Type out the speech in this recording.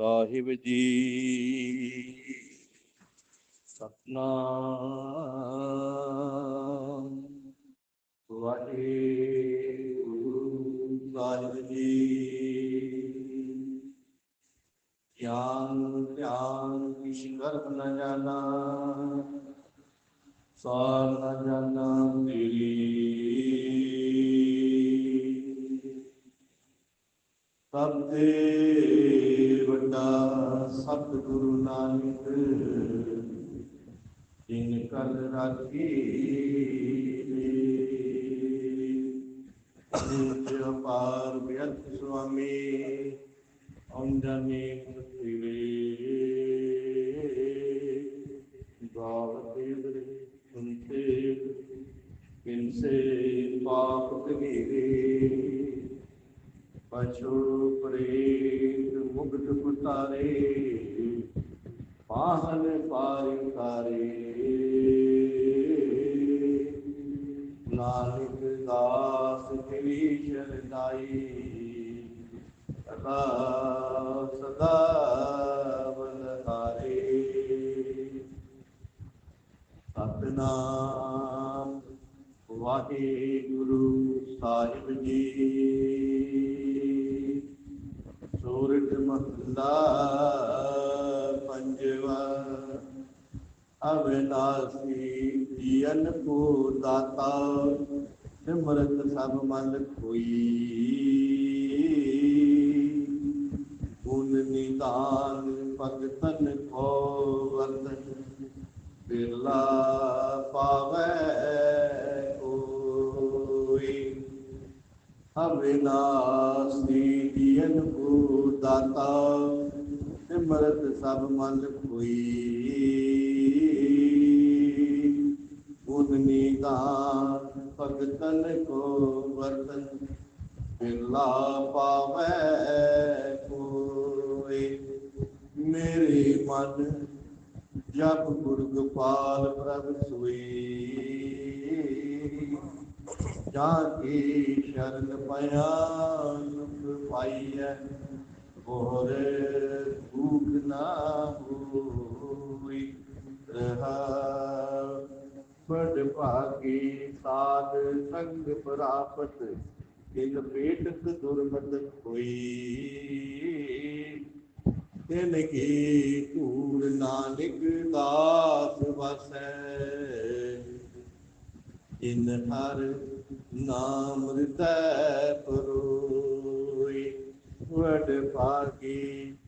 ਸਾਹਿਬ ਜੀ ਸਤਨਾਮ ਵਾਹਿਗੁਰੂ ਸਾਹਿਬ ਜੀ ਗਿਆਨ ਧਿਆਨ ਵਿਸ਼ਵਰਭ ਨ ਜਾਣਾ ਸਾਰ ਨ ਜਾਣਾ سب و ست گرو نانکر پارتھ سوامی ریپے تنسے پاپ تگری ری پچھویت متارے پل پاری تاری نانک داس نائی ادا سدا بن تاری سب نام واحص جی اونا سی نو داتا امرت سب من کھوئی اندان پکتن کو پاور ہوئے کو داتا سمرت سب من پھوئی اونی تگتن کو لا پاوے کوئی میرے من جب گرگ پال پرب سوئی جا کے شرن پیا پائی ہے ਮੋਰ ਭੂਖ ਨਾ ਹੋਈ ਰਹਾ ਬੜ ਭਾਗੀ ਸਾਧ ਸੰਗ ਪ੍ਰਾਪਤ ਇਨ ਬੇਟਕ ਦੁਰਮਤ ਹੋਈ ਤੇਨ ਕੀ ਤੂੜ ਨਾਨਕ ਦਾਸ ਵਸੈ ਇਨ ਹਰ ਨਾਮ ਰਤੈ ਪਰੋ ਬੜ ਭਾਗੀ